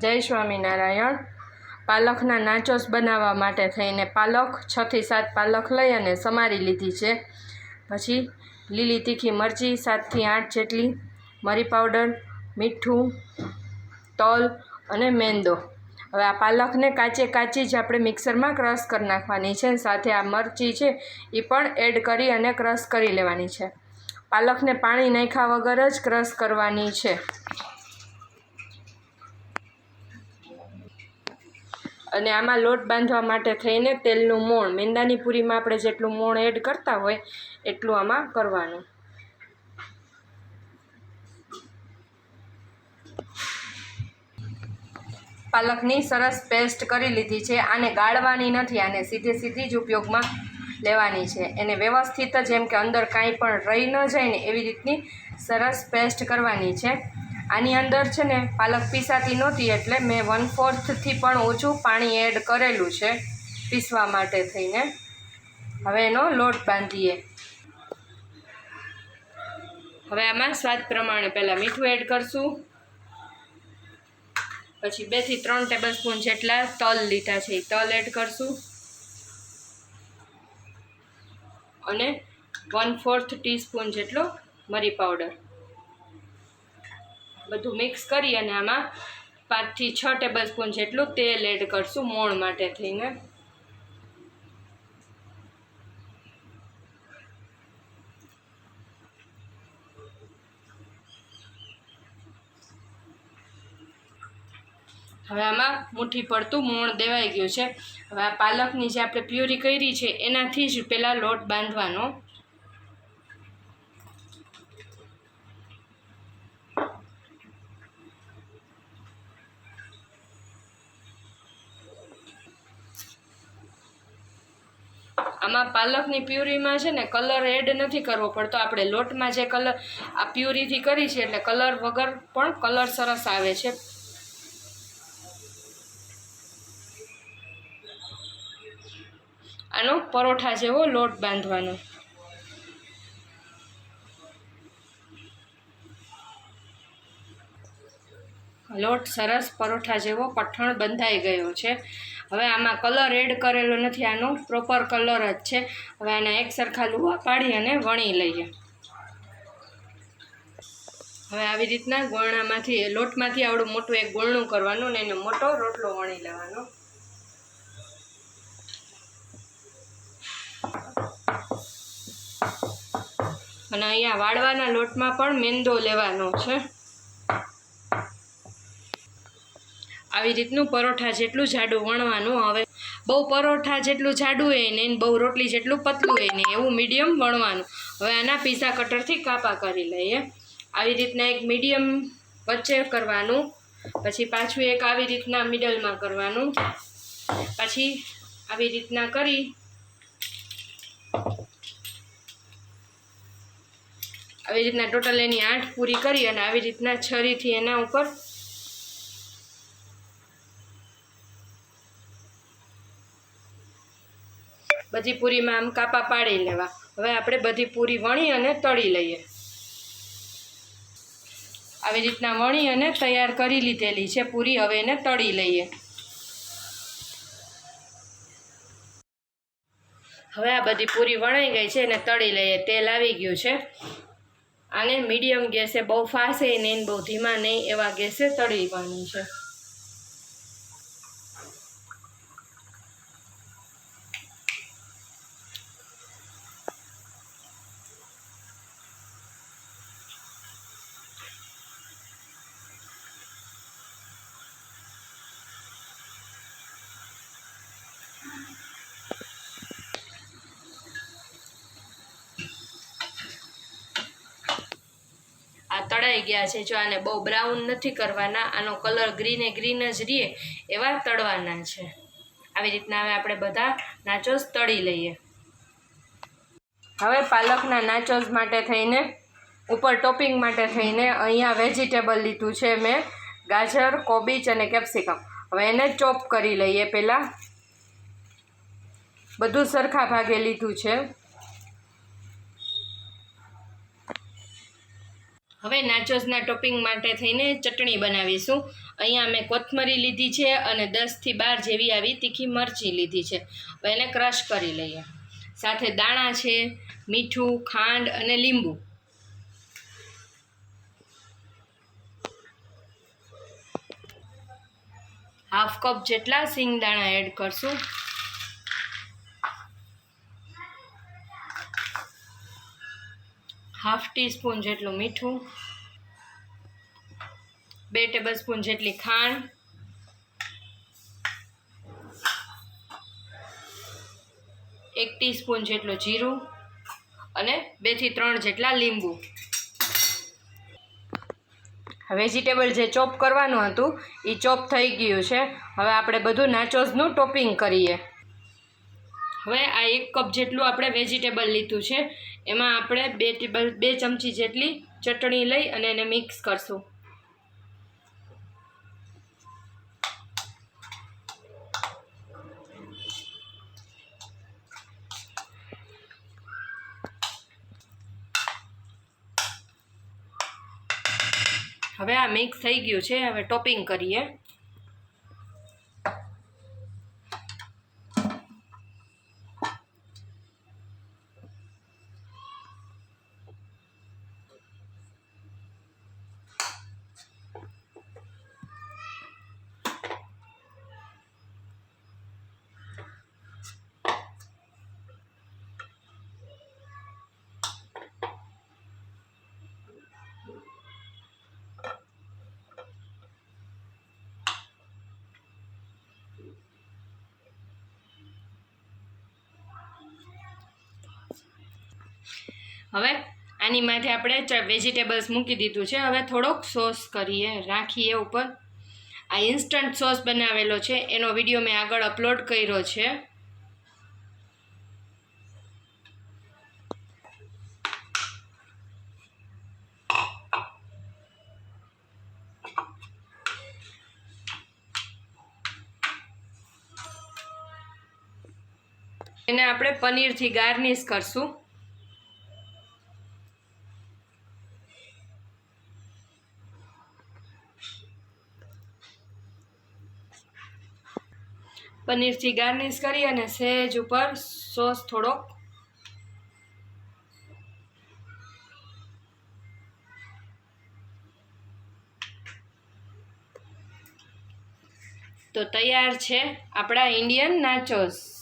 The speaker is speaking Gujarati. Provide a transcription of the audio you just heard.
જય સ્વામિનારાયણ. પાલકના નાચોસ બનાવવા માટે થઈને પાલક છથી સાત પાલક લઈ અને સમારી લીધી છે. પછી લીલી તીખી મરચી સાતથી આઠ જેટલી મરી પાવડર, મીઠું, તલ અને મેંદો. હવે આ પાલકને કાચે કાચી જ આપણે મિક્સરમાં ક્રશ કરી નાખવાની છે. સાથે આ મરચી છે એ પણ એડ કરી અને ક્રશ કરી લેવાની છે. પાલકને પાણી નાખ્યા વગર જ ક્રશ કરવાની છે. અને આમાં લોટ બાંધવા માટે થઈને તેલનું મોણ, મેંદાની પૂરીમાં આપણે જેટલું મોણ એડ કરતા હોય એટલું આમાં કરવાનું. પાલકની સરસ પેસ્ટ કરી લીધી છે. આને ગાળવાની નથી, આને સીધે સીધી જ ઉપયોગમાં લેવાની છે. એને વ્યવસ્થિત જ એમ કે અંદર કાંઈ પણ રહી ન જાય ને એવી રીતની સરસ પેસ્ટ કરવાની છે. આની અંદર છે ને પાલક પીસાતી નહોતી એટલે મેં વન ફોર્થથી પણ ઓછું પાણી એડ કરેલું છે પીસવા માટે થઈને. હવે એનો લોટ બાંધીએ. હવે આમાં સ્વાદ પ્રમાણે પહેલાં મીઠું એડ કરશું. પછી બેથી ત્રણ ટેબલ સ્પૂન જેટલા તલ લીધા છે એ તલ એડ કરશું. અને વન ફોર્થ ટીસ્પૂન જેટલો મરી પાવડર બધું મિક્સ કરી અને આમાં પાંચથી છ ટેબલ સ્પૂન જેટલું તેલ એડ કરશું મોણ માટે થઈને. હવે આમાં મુઠ્ઠી પડતું મોણ દેવાઈ ગયું છે. હવે આ પાલકની જે આપણે પ્યુરી કરી છે, એનાથી જ પહેલાં લોટ બાંધવાનો. આમાં પાલકની પ્યુરીમાં છે ને કલર એડ નથી કરવો પડતો. આપણે લોટમાં જે કલર, આ પ્યુરીથી કરી છે એટલે કલર વગર પણ કલર સરસ આવે છે. આનો પરોઠા જેવો લોટ બાંધવાનો. લોટ સરસ પરોઠા જેવો, પઠણ બંધાઈ ગયો છે. હવે આમાં કલર એડ કરેલો નથી. આનો પ્રોપર કલર જ છે. હવે આના એક સરખા લુવા પાડી અને વણી લઈએ. હવે આવી રીતના ગોળણામાંથી લોટમાંથી આવડું મોટું એક ગોળણું કરવાનું ને એનો મોટો રોટલો વણી લેવાનો. અને અહીંયા વાળવાના લોટમાં પણ મેંદો લેવાનો છે. આવી રીતનું પરોઠા જેટલું જાડું વણવાનું, હવે બહુ પરોઠા જેટલું જાડું હોય ને બહુ રોટલી જેટલું પતલું હોય ને એવું મીડિયમ વણવાનું. હવે આના પીઝા કટરથી કાપા કરી લઈએ. આવી રીતના એક મીડિયમ વચ્ચે કરવાનું. પછી પાછું એક આવી રીતના મિડલમાં કરવાનું. પછી આવી રીતના કરી આવી રીતના ટોટલ એની આઠ પૂરી કરી અને આવી રીતના છરીથી એના ઉપર બધી પૂરીમાં આમ કાપા પાડી લેવા. હવે આપણે બધી પૂરી વણી અને તળી લઈએ. આવી રીતના વણી અને તૈયાર કરી લીધેલી છે પૂરી. હવે એને તળી લઈએ. હવે આ બધી પૂરી વણાઈ ગઈ છે, એને તળી લઈએ. તેલ આવી ગયું છે. આને મીડિયમ ગેસે બહુ ફાસે નહીં બહુ ધીમા નહીં એવા ગેસે તળીવાની છે આ તળાઈ ગયા છે. જો આને બહુ બ્રાઉન નથી કરવાના, આનો કલર ગ્રીને ગ્રીન જ રહે એવા તળવાના છે. આવી રીતના હવે આપણે બધા નાચોસ તળી લઈએ. હવે પાલકના નાચોસ માટે થઈને, ઉપર ટોપિંગ માટે થઈને અહીંયા વેજીટેબલ લીધું છે મેં, ગાજર, કોબીજ અને કેપ્સિકમ હવે એને ચોપ કરી લઈએ પહેલાં. બધું સરખા ભાગે લીધું છે. હવે નાચોસના ટોપિંગ માટે થઈને ચટણી બનાવીશું. અહીંયા મેં કોથમરી લીધી છે અને દસથી બાર જેવી આવી તીખી મરચી લીધી છે. હવે એને ક્રશ કરી લઈએ. સાથે દાણા છે, મીઠું, ખાંડ અને લીંબુ. હાફ કપ જેટલા સિંગદાણા એડ કરશું. હાફ ટી સ્પૂન જેટલું મીઠું, બે ટેબલ સ્પૂન જેટલી ખાંડ, એક ટીસ્પૂન જેટલું જીરું અને બેથી ત્રણ જેટલા લીંબુ. વેજીટેબલ જે ચોપ કરવાનું હતું એ ચોપ થઈ ગયું છે. હવે આપણે બધું નાચોસનું ટોપિંગ કરીએ. હવે આ એક કપ જેટલું આપણે વેજીટેબલ લીધું છે, એમાં આપણે બે ટેબલ, બે ચમચી જેટલી ચટણી લઈ અને એને મિક્સ કરશું. હવે આ મિક્સ થઈ ગયું છે, હવે ટોપિંગ કરીએ. હવે આની માથે આપણે વેજીટેબલ્સ મૂકી દીધું છે. હવે થોડોક સોસ કરીએ, રાખીએ ઉપર. આ ઇન્સ્ટન્ટ સોસ બનાવેલો છે. એનો વીડિયો મેં આગળ અપલોડ કર્યો છે. એને આપણે પનીરથી ગાર્નિશ કરશું. પનીરથી ગાર્નિશ કરી અને સહેજ ઉપર સોસ થોડોક તો તૈયાર છે આપણા ઇન્ડિયન નાચોસ.